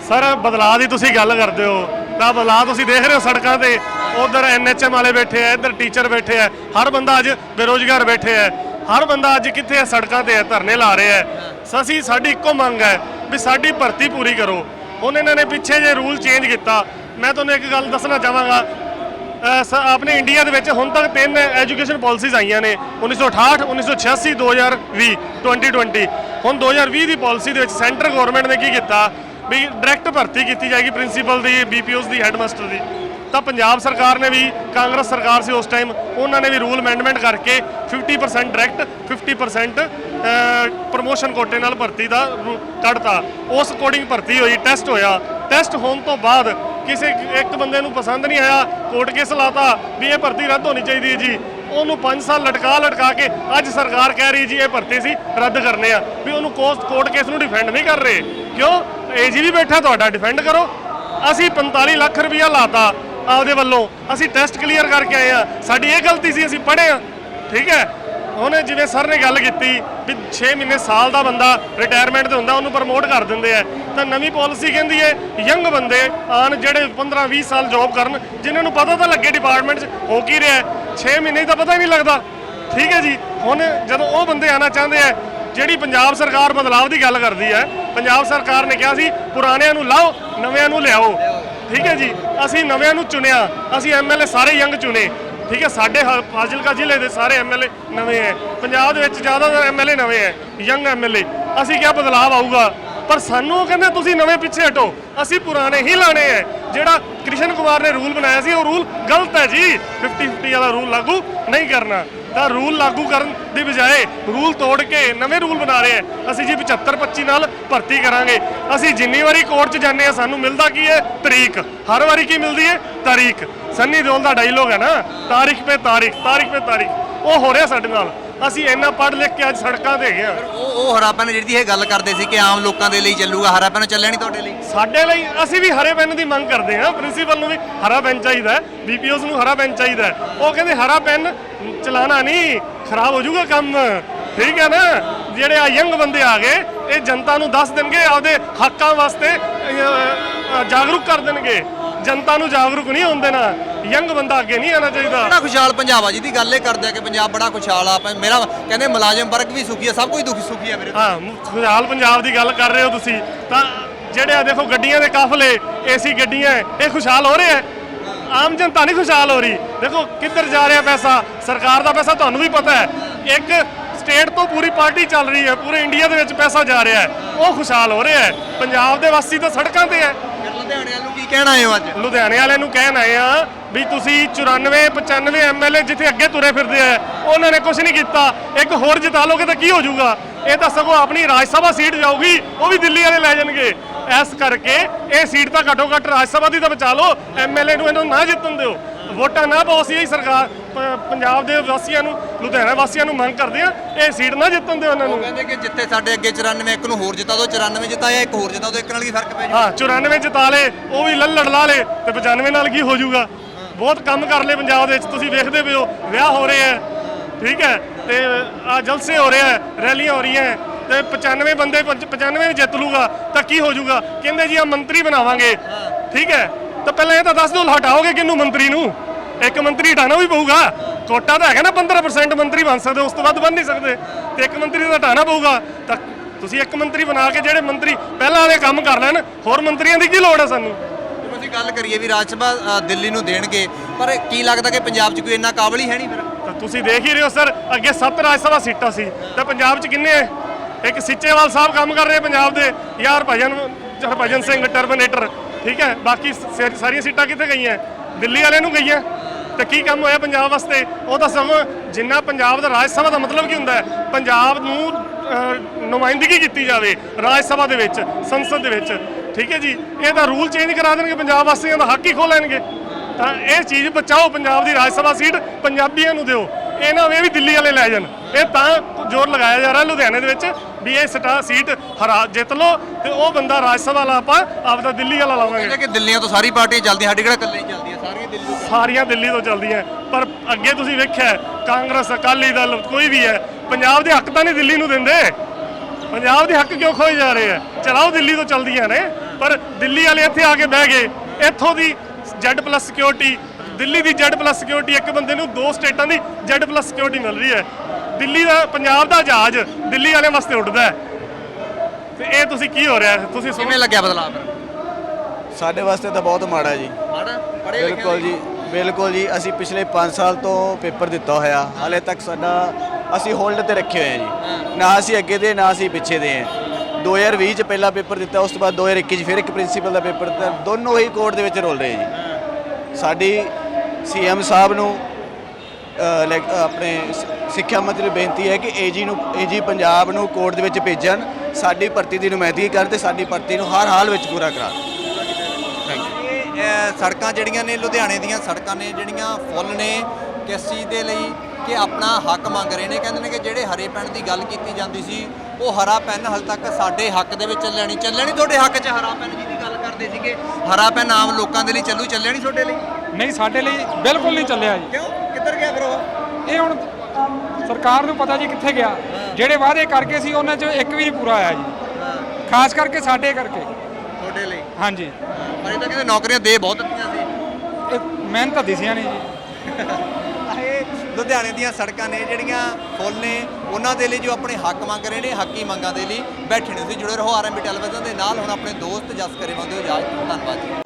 Speaker 1: ਸਰ ਬਦਲਾਅ ਦੀ ਤੁਸੀਂ ਗੱਲ ਕਰਦੇ ਹੋ। ਤਾਂ ਬਦਲਾਅ ਤੁਸੀਂ ਦੇਖ ਰਹੇ ਹੋ ਸੜਕਾਂ ਤੇ। ਉਧਰ ਐਨਐਚਐਮ ਵਾਲੇ ਬੈਠੇ ਆ ਇੱਧਰ ਟੀਚਰ ਬੈਠੇ ਆ। ਹਰ ਬੰਦਾ ਅੱਜ ਬੇਰੋਜ਼ਗਾਰ ਬੈਠੇ ਆ। ਹਰ ਬੰਦਾ ਅੱਜ ਕਿੱਥੇ ਹੈ ਸੜਕਾਂ ਤੇ ਹੈ ਧਰਨੇ ਲਾ ਰਿਹਾ ਹੈ। ਸੋ ਅਸੀਂ ਸਾਡੀ ਇੱਕੋ ਮੰਗ ਹੈ ਵੀ ਸਾਡੀ ਭਰਤੀ ਪੂਰੀ ਕਰੋ। ਹੁਣ ਇਹਨਾਂ ਨੇ ਪਿੱਛੇ ਜੇ ਰੂਲ ਚੇਂਜ ਕੀਤਾ, ਮੈਂ ਤੁਹਾਨੂੰ ਇੱਕ ਗੱਲ ਦੱਸਣਾ ਚਾਹਾਂਗਾ। ਆਪਣੇ ਇੰਡੀਆ ਦੇ ਵਿੱਚ ਹੁਣ ਤੱਕ ਤਿੰਨ ਐਜੂਕੇਸ਼ਨ ਪਾਲਿਸੀਜ਼ ਆਈਆਂ ਨੇ 1968 1986 2020 2020 ਹੁਣ 2020 ਦੀ ਪਾਲਿਸੀ ਦੇ ਵਿੱਚ ਸੈਂਟਰ ਗਵਰਨਮੈਂਟ ਨੇ ਕੀ ਕੀਤਾ? ਵੀ ਡਾਇਰੈਕਟ ਭਰਤੀ ਕੀਤੀ ਜਾਏਗੀ ਪ੍ਰਿੰਸੀਪਲ ਦੀ ਬੀਪੀਓਸ ਦੀ, ਹੈਡਮਾਸਟਰ ਦੀ। ਤਾਂ ਪੰਜਾਬ ਸਰਕਾਰ ਨੇ ਵੀ, ਕਾਂਗਰਸ ਸਰਕਾਰ ਸੀ ਉਸ ਟਾਈਮ ਉਹਨਾਂ ਨੇ ਵੀ ਰੂਲ ਅਮੈਂਡਮੈਂਟ ਕਰਕੇ 50% ਡਾਇਰੈਕਟ 50% ਪ੍ਰੋਮੋਸ਼ਨ ਕੋਟੇ ਨਾਲ ਭਰਤੀ ਦਾ ਰੂ- ਕੱਢਤਾ। ਉਸ ਅਕੋਰਡਿੰਗ ਭਰਤੀ ਹੋਈ ਟੈਸਟ ਹੋਇਆ। ਟੈਸਟ ਹੋਣ ਤੋਂ ਬਾਅਦ ਕਿਸੇ ਇੱਕ ਬੰਦੇ ਨੂੰ ਪਸੰਦ ਨਹੀਂ ਆਇਆ, ਕੋਰਟ ਕੇਸ ਲਾਤਾ ਵੀ ਇਹ ਭਰਤੀ ਰੱਦ ਹੋਣੀ ਚਾਹੀਦੀ ਹੈ ਜੀ। ਉਹਨੂੰ 5 ਸਾਲ ਲਟਕਾ ਲਟਕਾ ਕੇ ਅੱਜ ਸਰਕਾਰ ਕਹਿ ਰਹੀ ਜੀ, ਇਹ ਭਰਤੀ ਸੀ ਰੱਦ ਕਰਨੇ ਆ। ਵੀ ਉਹਨੂੰ ਕੋਸਟ ਕੋਰਟ ਕੇਸ ਨੂੰ ਡਿਫੈਂਡ ਨਹੀਂ ਕਰ ਰਹੇ। ਕਿਉਂ? ਏਜੀ ਵੀ ਬੈਠਾ, ਤੁਹਾਡਾ ਡਿਫੈਂਡ ਕਰੋ। ਅਸੀਂ 45 ਲੱਖ ਰੁਪਇਆ ਲਾਤਾ ਆਪਦੇ ਵੱਲੋਂ। ਅਸੀਂ ਟੈਸਟ ਕਲੀਅਰ ਕਰਕੇ ਆਏ ਆ। ਸਾਡੀ ਇਹ ਗਲਤੀ ਸੀ, ਅਸੀਂ ਪੜ੍ਹੇ ਆ। ਠੀਕ ਹੈ? ਹੁਣ ਜਿਵੇਂ ਸਰ ਨੇ ਗੱਲ ਕੀਤੀ ਵੀ 6 ਮਹੀਨੇ ਸਾਲ ਦਾ ਬੰਦਾ ਰਿਟਾਇਰਮੈਂਟ ਤੇ ਹੁੰਦਾ, ਉਹਨੂੰ ਪ੍ਰਮੋਟ ਕਰ ਦਿੰਦੇ ਆ। ਤਾਂ ਨਵੀਂ ਪਾਲਿਸੀ ਕਹਿੰਦੀ ਹੈ ਯੰਗ ਬੰਦੇ ਆਣ ਜਿਹੜੇ 15 20 ਸਾਲ ਜੌਬ ਕਰਨ, ਜਿਨ੍ਹਾਂ ਨੂੰ ਪਤਾ ਤਾਂ ਲੱਗੇ ਡਿਪਾਰਟਮੈਂਟ 'ਚ, ਹੋ ਕੀ ਰਿਹਾ 6 ਮਹੀਨੇ ਤਾਂ ਪਤਾ ਹੀ ਨਹੀਂ ਲੱਗਦਾ। ਠੀਕ ਹੈ ਜੀ, ਹੁਣ ਜਦੋਂ ਉਹ ਬੰਦੇ ਆਣਾ ਚਾਹੁੰਦੇ ਆ, ਜਿਹੜੀ ਪੰਜਾਬ ਸਰਕਾਰ ਬਦਲਾਵ ਦੀ ਗੱਲ ਕਰਦੀ ਹੈ, ਪੰਜਾਬ ਸਰਕਾਰ ਨੇ ਕਿਹਾ ਸੀ, ਪੁਰਾਣਿਆਂ ਨੂੰ ਲਾਓ, ਨਵਿਆਂ ਨੂੰ ਲਿਆਓ। ਠੀਕ ਹੈ ਜੀ, ਅਸੀਂ ਨਵਿਆਂ ਨੂੰ ਚੁਣਿਆ, ਅਸੀਂ ਐਮਐਲਏ ਸਾਰੇ ਯੰਗ ਚੁਣੇ। ਠੀਕ ਹੈ, ਸਾਡੇ ਹ- ਫਾਜ਼ਿਲਕਾ ਜ਼ਿਲ੍ਹੇ ਦੇ ਸਾਰੇ ਐਮਐਲਏ ਨਵੇਂ ਹੈ। ਪੰਜਾਬ ਦੇ ਵਿੱਚ ਜ਼ਿਆਦਾਤਰ ਐਮਐਲਏ ਨਵੇਂ ਹੈ, ਯੰਗ ਐਮਐਲਏ ਅਸੀਂ ਕਿਹਾ ਬਦਲਾਵ ਆਊਗਾ, ਪਰ ਸਾਨੂੰ ਉਹ ਕਹਿੰਦੇ ਤੁਸੀਂ ਨਵੇਂ ਪਿੱਛੇ ਹਟੋ। ਅਸੀਂ ਪੁਰਾਣੇ ਹੀ ਲਾਣੇ ਹੈ। ਜਿਹੜਾ ਕ੍ਰਿਸ਼ਨ ਕੁਮਾਰ ਨੇ ਰੂਲ ਬਣਾਇਆ ਸੀ, ਉਹ ਰੂਲ ਗਲਤ ਹੈ ਜੀ। 50 50 ਵਾਲਾ ਰੂਲ ਲਾਗੂ ਨਹੀਂ ਕਰਨਾ। ਤਾਂ ਰੂਲ ਲਾਗੂ ਕਰਨ ਦੀ ਬਜਾਏ ਰੂਲ ਤੋੜ ਕੇ ਨਵੇਂ ਰੂਲ ਬਣਾ ਰਹੇ ਆ ਅਸੀਂ ਜੀ 75 25 ਨਾਲ ਭਰਤੀ ਕਰਾਂਗੇ। ਅਸੀਂ ਜਿੰਨੀ ਵਾਰੀ ਕੋਰਟ 'ਚ ਜਾਂਦੇ ਆ ਸਾਨੂੰ ਮਿਲਦਾ ਕੀ ਹੈ? ਤਰੀਕ। ਹਰ ਵਾਰੀ ਕੀ ਮਿਲਦੀ ਹੈ? ਤਾਰੀਖ ਸੰਨੀ ਦਿਓਲ ਦਾ ਡਾਇਲੋਗ ਹੈ ਨਾ ਤਾਰੀਖ ਪੇ ਤਾਰੀਖ ਤਾਰੀਖ ਪੇ ਤਾਰੀਖ। ਉਹ ਹੋ ਰਿਹਾ ਸਾਡੇ ਨਾਲ। ਅਸੀਂ ਇੰਨਾ ਪੜ੍ਹ ਲਿਖ ਕੇ ਅੱਜ ਸੜਕਾਂ ਤੇ ਹੈਗੇ ਆ
Speaker 2: ਉਹ ਉਹ ਹਰਾਪਨ ਜਿਹੜੀ ਇਹ ਗੱਲ ਕਰਦੇ ਸੀ ਕਿ ਆਮ ਲੋਕਾਂ ਦੇ ਲਈ ਚੱਲੂਗਾ ਹਰਾਪਨ ਚੱਲਿਆ ਨਹੀਂ ਤੁਹਾਡੇ ਲਈ।
Speaker 1: ਸਾਡੇ ਲਈ ਅਸੀਂ ਵੀ ਹਰੇ ਪੈਨ ਦੀ ਮੰਗ ਕਰਦੇ ਹਾਂ। ਪ੍ਰਿੰਸੀਪਲ ਨੂੰ ਵੀ ਹਰਾ ਪੈਨ ਚਾਹੀਦਾ ਬੀਪੀਓਸ ਨੂੰ ਹਰਾ ਪੈਨ ਚਾਹੀਦਾ ਹੈ। ਉਹ ਕਹਿੰਦੇ ਹਰਾ ਪੈਨ ਚਲਾਣਾ ਨਹੀਂ ਖਰਾਬ ਹੋ ਜਾਊਗਾ ਕੰਮ। ਠੀਕ ਹੈ ਨਾ? ਜਿਹੜੇ ਆ ਯੰਗ ਬੰਦੇ ਆ ਗਏ ਇਹ ਜਨਤਾ ਨੂੰ ਦੱਸ ਦੇਣਗੇ ਆਪਦੇ ਹੱਕਾਂ ਵਾਸਤੇ ਜਾਗਰੂਕ ਕਰ ਦੇਣਗੇ। ਜਨਤਾ ਨੂੰ ਜਾਗਰੂਕ ਨਹੀਂ ਹੋਣ ਦੇਣਾ। ਯੰਗ ਬੰਦਾ ਅੱਗੇ ਨਹੀਂ ਆਣਾ ਚਾਹੀਦਾ।
Speaker 2: ਬੜਾ ਖੁਸ਼ਹਾਲ ਪੰਜਾਬ ਆ ਜਿਹਦੀ ਗੱਲ ਇਹ ਕਰਦੇ ਆ ਕਿ ਪੰਜਾਬ ਬੜਾ ਖੁਸ਼ਹਾਲ ਆ। ਮੇਰਾ ਕਹਿੰਦੇ ਮੁਲਾਜ਼ਮ ਵਰਗ ਵੀ ਸੁਖੀ ਆ ਸਭ ਕੁਝ ਦੁਖੀ ਸੁਖੀ ਆ ਮੇਰੇ
Speaker 1: ਹਾਂ ਖੁਸ਼ਹਾਲ ਪੰਜਾਬ ਦੀ ਗੱਲ ਕਰ ਰਹੇ ਹੋ ਤੁਸੀਂ। ਤਾਂ ਜਿਹੜੇ ਆ ਦੇਖੋ ਗੱਡੀਆਂ ਦੇ ਕਾਫਲੇ ਏਸੀ ਗੱਡੀਆਂ ਇਹ ਖੁਸ਼ਹਾਲ ਹੋ ਰਹੇ ਹੈ ਆਮ ਜਨਤਾ ਨਹੀਂ ਖੁਸ਼ਹਾਲ ਹੋ ਰਹੀ। ਦੇਖੋ ਕਿੱਧਰ ਜਾ ਰਿਹਾ ਪੈਸਾ? ਸਰਕਾਰ ਦਾ ਪੈਸਾ ਤੁਹਾਨੂੰ ਵੀ ਪਤਾ ਹੈ। ਇੱਕ ਸਟੇਟ ਤੋਂ ਪੂਰੀ ਪਾਰਟੀ ਚੱਲ ਰਹੀ ਹੈ ਪੂਰੇ ਇੰਡੀਆ ਦੇ ਵਿੱਚ ਪੈਸਾ ਜਾ ਰਿਹਾ ਹੈ। ਉਹ ਖੁਸ਼ਹਾਲ ਹੋ ਰਿਹਾ ਹੈ। ਪੰਜਾਬ ਦੇ ਵਾਸੀ ਤਾਂ ਸੜਕਾਂ ਤੇ ਹੈ।
Speaker 2: ਲੁਧਿਆਣੇ ਨੂੰ ਕੀ ਕਹਿਣਾ ਆਏ ਹੋ ਅੱਜ?
Speaker 1: ਲੁਧਿਆਣੇ ਵਾਲਿਆਂ ਨੂੰ ਕਹਿਣ ਆਏ ਆ ਵੀ ਤੁਸੀਂ 94 95 ਐਮਐਲਏ ਜਿੱਥੇ ਅੱਗੇ ਤੁਰੇ ਫਿਰਦੇ ਆ ਉਹਨਾਂ ਨੇ ਕੁਝ ਨਹੀਂ ਕੀਤਾ। ਇੱਕ ਹੋਰ ਜਿਤਾ ਲੋਗੇ ਤਾਂ ਕੀ ਹੋ ਜਾਊਗਾ? ਇਹ ਤਾਂ ਸਗੋਂ ਆਪਣੀ ਰਾਜ ਸਭਾ ਸੀਟ ਜਾਊਗੀ ਉਹ ਵੀ ਦਿੱਲੀ ਵਾਲੇ ਲੈ ਜਾਣਗੇ। ਇਸ ਕਰਕੇ ਇਹ ਸੀਟ ਤਾਂ ਘੱਟੋ ਘੱਟ ਰਾਜ ਸਭਾ ਦੀ ਤਾਂ ਬਚਾ ਲਓ ਐਮਐਲਏ ਨੂੰ ਇਹਨੂੰ ਨਾ ਜਿੱਤਣ ਦਿਓ। ਵੋਟਾਂ ਨਾ ਪਾਓ ਸੀ ਸਰਕਾਰ ਪੰਜਾਬ ਦੇ ਵਾਸੀਆਂ ਨੂੰ ਲੁਧਿਆਣਾ ਵਾਸੀਆਂ ਨੂੰ ਮੰਗ ਕਰਦੇ ਆ ਇਹ ਸੀਟ ਨਾ ਜਿੱਤਣ ਦਿਓ ਉਹਨਾਂ
Speaker 2: ਉਹ
Speaker 1: ਨੂੰ।
Speaker 2: ਕਹਿੰਦੇ ਕਿ ਜਿੱਥੇ ਸਾਡੇ ਅੱਗੇ 94 ਇੱਕ ਨੂੰ ਹੋਰ ਜਿਤਾ ਦਿਓ 94 ਜਿਤਾਇਆ ਇੱਕ ਹੋਰ ਜਿਤਾ ਦਿਓ ਇੱਕ ਨਾਲ ਕੀ ਫ਼ਰਕ ਪੈ ਜਾਊ?
Speaker 1: ਹਾਂ 94 ਜਿਤਾ ਲੇ ਉਹ ਵੀ ਲੱਲੜ ਲਾ ਲੇ ਤੇ 95 ਨਾਲ ਕੀ ਹੋ ਜਾਊਗਾ? ਬਹੁਤ ਕੰਮ ਕਰ ਲਏ ਪੰਜਾਬ ਦੇ ਵਿੱਚ ਤੁਸੀਂ ਵੇਖਦੇ ਹੋ ਵਿਆਹ ਹੋ ਰਹੇ ਆ ਠੀਕ ਹੈ ਤੇ ਆ ਜਲਸੇ ਹੋ ਰਹੇ ਆ ਰੈਲੀਆਂ ਹੋ ਰਹੀਆਂ ਹੈ, ਤੇ 95 ਬੰਦੇ ਪੰਜ- 95 ਵੀ ਜਿੱਤ ਲੂਗਾ ਤਾਂ ਕੀ ਹੋ ਜਾਊਗਾ? ਕਹਿੰਦੇ ਜੀ ਆ ਮੰਤਰੀ ਬਣਾਵਾਂਗੇ। ਠੀਕ ਹੈ? ਤਾਂ ਪਹਿਲਾਂ ਇਹ ਤਾਂ ਦੱਸ ਦਿਓ ਹਟਾਓਗੇ ਕਿਹਨੂੰ ਮੰਤਰੀ ਨੂੰ? ਇੱਕ ਮੰਤਰੀ ਹਟਾਣਾ ਵੀ ਪਊਗਾ। ਕੋਟਾ ਤਾਂ ਹੈਗਾ ਨਾ 15% ਮੰਤਰੀ ਬਣ ਸਕਦੇ ਉਸ ਤੋਂ ਵੱਧ ਬਣ ਨਹੀਂ ਸਕਦੇ। ਤੇ ਇੱਕ ਮੰਤਰੀ ਦਾ ਹਟਾਣਾ ਪਊਗਾ। ਤਾਂ ਤੁਸੀਂ ਇੱਕ ਮੰਤਰੀ ਬਣਾ ਕੇ ਜਿਹੜੇ ਮੰਤਰੀ ਪਹਿਲਾਂ ਵਾਲੇ ਕੰਮ ਕਰ ਲੈਣ ਹੋਰ ਮੰਤਰੀਆਂ ਦੀ ਕੀ ਲੋੜ ਹੈ ਸਾਨੂੰ?
Speaker 2: ਅਸੀਂ ਗੱਲ ਕਰੀਏ ਵੀ ਰਾਜ ਸਭਾ ਦਿੱਲੀ ਨੂੰ ਦੇਣਗੇ ਪਰ ਕੀ ਲੱਗਦਾ ਕਿ ਪੰਜਾਬ 'ਚ ਕੋਈ ਇੰਨਾ ਕਾਬਲ ਹੀ ਹੈ ਨਹੀਂ ਫਿਰ?
Speaker 1: ਤਾਂ ਤੁਸੀਂ ਦੇਖ ਹੀ ਰਹੇ ਹੋ ਸਰ ਅੱਗੇ 7 ਰਾਜ ਸਭਾ ਸੀਟਾਂ ਸੀ। ਤਾਂ ਪੰਜਾਬ 'ਚ ਕਿੰਨੇ ਹੈ ਇੱਕ ਸਿੱਚੇਵਾਲ ਸਾਹਿਬ ਕੰਮ ਕਰ ਰਹੇ ਪੰਜਾਬ ਦੇ, ਯਾਰ ਭਜਨ ਹਰਭਜਨ ਸਿੰਘ, ਟਰਮੀਨੇਟਰ, ਠੀਕ ਹੈ? ਬਾਕੀ ਸ- ਸਾਰੀਆਂ ਸੀਟਾਂ ਕਿੱਥੇ ਗਈਆਂ? ਦਿੱਲੀ ਵਾਲਿਆਂ ਨੂੰ ਗਈਆਂ? ਤੇ ਕੀ ਕੰਮ ਹੋਇਆ ਪੰਜਾਬ ਵਾਸਤੇ? ਉਹ ਤਾਂ ਸਗੋਂ ਜਿੰਨਾ ਪੰਜਾਬ ਦਾ ਰਾਜ ਸਭਾ ਦਾ ਮਤਲਬ ਕੀ ਹੁੰਦਾ ਹੈ? ਪੰਜਾਬ ਨੂੰ ਨੁਮਾਇੰਦਗੀ ਕੀਤੀ ਜਾਵੇ ਰਾਜ ਸਭਾ ਦੇ ਵਿੱਚ, ਸੰਸਦ ਦੇ ਵਿੱਚ, ਠੀਕ ਹੈ ਜੀ? ਇਹ ਤਾਂ ਰੂਲ ਚੇਂਜ ਕਰਾ ਦੇਣਗੇ, ਪੰਜਾਬ ਵਾਸੀਆਂ ਦਾ ਹੱਕ ਹੀ ਖੋ ਲੈਣਗੇ। ਤਾਂ ਇਹ ਚੀਜ਼ ਬਚਾਓ, ਪੰਜਾਬ ਦੀ ਰਾਜ ਸਭਾ ਸੀਟ ਪੰਜਾਬੀਆਂ ਨੂੰ ਦਿਓ। ਇਹ ਨਾ ਹੋਵੇ ਵੀ ਦਿੱਲੀ ਵਾਲੇ ਲੈ ਜਾਣ। ਇਹ ਤਾਂ ਜ਼ੋਰ ਲਗਾਇਆ ਜਾ ਰਿਹਾ ਲੁਧਿਆਣੇ ਦੇ ਵਿੱਚ। ਵੀ ਇਹ ਸਟਾ ਸੀਟ ਹਰਾ ਜਿੱਤ ਲਓ ਤੇ ਉਹ ਬੰਦਾ ਰਾਜ ਸਭਾ ਵਾਲਾ ਆਪਾਂ ਆਪਦਾ ਦਿੱਲੀ ਵਾਲਾ ਲਾਵਾਂਗੇ।
Speaker 2: ਕਿ ਦਿੱਲੀਆਂ ਤੋਂ ਸਾਰੀ ਪਾਰਟੀਆਂ ਚੱਲਦੀਆਂ ਸਾਡੀ ਕਿਹੜਾ ਇਕੱਲੇ ਹੀ? ਚੱਲਦੀਆਂ ਸਾਰੀਆਂ ਦਿੱਲੀ ਤੋਂ
Speaker 1: ਸਾਰੀਆਂ ਦਿੱਲੀ ਤੋਂ ਚੱਲਦੀਆਂ ਪਰ ਅੱਗੇ ਤੁਸੀਂ ਵੇਖਿਆ ਹੈ, ਕਾਂਗਰਸ ਅਕਾਲੀ ਦਲ ਕੋਈ ਵੀ ਹੈ ਪੰਜਾਬ ਦੇ ਹੱਕ ਤਾਂ ਨਹੀਂ ਦਿੱਲੀ ਨੂੰ ਦਿੰਦੇ। ਪੰਜਾਬ ਦੇ ਹੱਕ ਕਿਉਂ ਖੋਏ ਜਾ ਰਹੇ ਆ ਚਲਾਓ ਦਿੱਲੀ ਤੋਂ ਚੱਲਦੀਆਂ ਨੇ। ਪਰ ਦਿੱਲੀ ਵਾਲੇ ਇੱਥੇ ਆ ਕੇ ਬਹਿ ਗਏ। ਇੱਥੋਂ ਦੀ Z ਪਲੱਸ ਸਿਕਿਉਰਿਟੀ ਦਿੱਲੀ ਦੀ Z ਪਲੱਸ ਸਿਕਿਉਰਿਟੀ ਇੱਕ ਬੰਦੇ ਨੂੰ ਦੋ ਸਟੇਟਾਂ ਦੀ Z ਪਲੱਸ ਸਿਕਿਉਰਿਟੀ ਮਿਲ ਰਹੀ ਹੈ। ਦਿੱਲੀ ਦਾ ਪੰਜਾਬ ਦਾ ਜਹਾਜ਼ ਦਿੱਲੀ ਵਾਲਿਆਂ ਵਾਸਤੇ ਉੱਡਦਾ ਹੈ। ਤੇ ਇਹ ਤੁਸੀਂ ਕੀ ਹੋ ਰਿਹਾ? ਹੈ? ਤੁਸੀਂ ਸੁਣੋ।
Speaker 2: ਕਿਵੇਂ ਲੱਗਿਆ ਬਦਲਾਅ ਫਿਰ?
Speaker 5: ਸਾਡੇ ਵਾਸਤੇ ਤਾਂ ਬਹੁਤ ਮਾੜਾ ਜੀ।
Speaker 2: ਮਾੜਾ? ਪੜੇ
Speaker 5: ਬਿਲਕੁਲ ਜੀ ਬਿਲਕੁਲ ਜੀ ਅਸੀਂ ਪਿਛਲੇ 5 ਸਾਲ ਤੋਂ ਪੇਪਰ ਦਿੱਤਾ ਹੋਇਆ। ਹਾਲੇ ਤੱਕ ਸਾਡਾ ਅਸੀਂ ਹੋਲਡ ਤੇ ਰੱਖੇ ਹੋਏ ਹਾਂ ਜੀ। ਨਾ ਅਸੀਂ ਅੱਗੇ ਦੇ ਨਾ ਅਸੀਂ ਪਿੱਛੇ ਦੇ ਹਾਂ 2020 ਚ ਪਹਿਲਾ ਪੇਪਰ ਦਿੱਤਾ ਉਸ ਤੋਂ ਬਾਅਦ 2021 ਚ ਫਿਰ ਇੱਕ ਪ੍ਰਿੰਸੀਪਲ ਦਾ ਪੇਪਰ ਦਿੱਤਾ। ਦੋਨੋਂ ਹੀ ਕੋਰਟ ਦੇ ਵਿੱਚ ਰੁਲ ਰਹੇ ਜੀ। ਸਾਡੀ ਸੀਐਮ ਸਾਹਿਬ ਨੂੰ ਲੈ- ਆਪਣੇ ਸਿੱਖਿਆ ਮੰਤਰੀ ਨੂੰ ਬੇਨਤੀ ਹੈ ਕਿ ਏਜੀ ਨੂੰ ਏਜੀ ਪੰਜਾਬ ਨੂੰ ਕੋਰਟ ਦੇ ਵਿੱਚ ਭੇਜਣ, ਸਾਡੀ ਭਰਤੀ ਦੀ ਨੁਮਾਇੰਦਗੀ ਕਰਨ ਤੇ ਸਾਡੀ ਭਰਤੀ ਨੂੰ ਹਰ ਹਾਲ ਵਿੱਚ ਪੂਰਾ ਕਰਾਉਣ।
Speaker 2: ਸੜਕਾਂ ਜਿਹੜੀਆਂ ਨੇ ਲੁਧਿਆਣੇ ਦੀਆਂ ਸੜਕਾਂ ਨੇ, ਜਿਹੜੀਆਂ ਫੁੱਲ ਨੇ, ਕਿਸ ਚੀਜ਼ ਦੇ ਲਈ ਕਿ ਆਪਣਾ ਹੱਕ ਮੰਗ ਰਹੇ ਨੇ? ਕਹਿੰਦੇ ਨੇ ਕਿ ਜਿਹੜੇ ਹਰੇ ਪੈਨ ਦੀ ਗੱਲ ਕੀਤੀ ਜਾਂਦੀ ਸੀ, ਉਹ ਹਰਾ ਪੈਨ ਹਾਲ ਤੱਕ ਸਾਡੇ ਹੱਕ ਦੇ ਵਿੱਚ ਚੱਲਿਆ ਨਹੀਂ ਚੱਲਿਆ ਨਹੀਂ ਤੁਹਾਡੇ ਹੱਕ 'ਚ ਹਰਾ ਪੈਨ ਜਿਹਦੀ ਗੱਲ ਕਰਦੇ ਸੀਗੇ। ਹਰਾ ਪੈਨ ਆਮ ਲੋਕਾਂ ਦੇ ਲਈ ਚੱਲੂ ਚੱਲਿਆ ਨਹੀਂ ਤੁਹਾਡੇ ਲਈ?
Speaker 6: ਨਹੀਂ ਸਾਡੇ ਲਈ ਬਿਲਕੁਲ ਨਹੀਂ ਚੱਲਿਆ ਜੀ।
Speaker 2: ਕਿਉਂ? ਕਿੱਧਰ ਗਿਆ ਫਿਰ ਉਹ?
Speaker 6: ਇਹ ਹੁਣ ਸਰਕਾਰ ਨੂੰ ਪਤਾ ਜੀ ਕਿੱਥੇ ਗਿਆ। ਜਿਹੜੇ ਵਾਅਦੇ ਕਰਕੇ ਸੀ ਉਹਨਾਂ 'ਚ ਇੱਕ ਵੀ ਨਹੀਂ ਪੂਰਾ ਹੋਇਆ ਜੀ। ਖਾਸ ਕਰਕੇ ਸਾਡੇ ਕਰਕੇ।
Speaker 2: ਤੁਹਾਡੇ ਲਈ?
Speaker 6: ਹਾਂਜੀ।
Speaker 2: ਪਰ ਇਹ ਤਾਂ ਕਹਿੰਦੇ ਨੌਕਰੀਆਂ ਦੇ ਬਹੁਤ ਦਿੱਤੀਆਂ ਸੀ।
Speaker 6: ਇਹ ਮਿਹਨਤ ਤਾਂ ਦਿਸੀਆਂ ਨਹੀਂ ਜੀ।
Speaker 2: ਇਹ ਲੁਧਿਆਣੇ ਦੀਆਂ ਸੜਕਾਂ ਨੇ ਜਿਹੜੀਆਂ ਫੁੱਲ ਨੇ ਉਹਨਾਂ ਦੇ ਲਈ ਜੋ ਆਪਣੇ ਹੱਕ ਮੰਗ ਰਹੇ ਨੇ ਹੱਕੀ ਮੰਗਾਂ ਦੇ ਲਈ ਬੈਠੇ ਨੇ। ਤੁਸੀਂ ਜੁੜੇ ਰਹੋ ਆਰਐਮਬੀ ਟੈਲੀਵਿਜ਼ਨ ਦੇ ਨਾਲ। ਹੁਣ ਆਪਣੇ ਦੋਸਤ ਜਸ ਕਰੇ ਬੰਦੇ ਹੋ ਇਜਾਜ਼ਤ ਧੰਨਵਾਦ ਜੀ।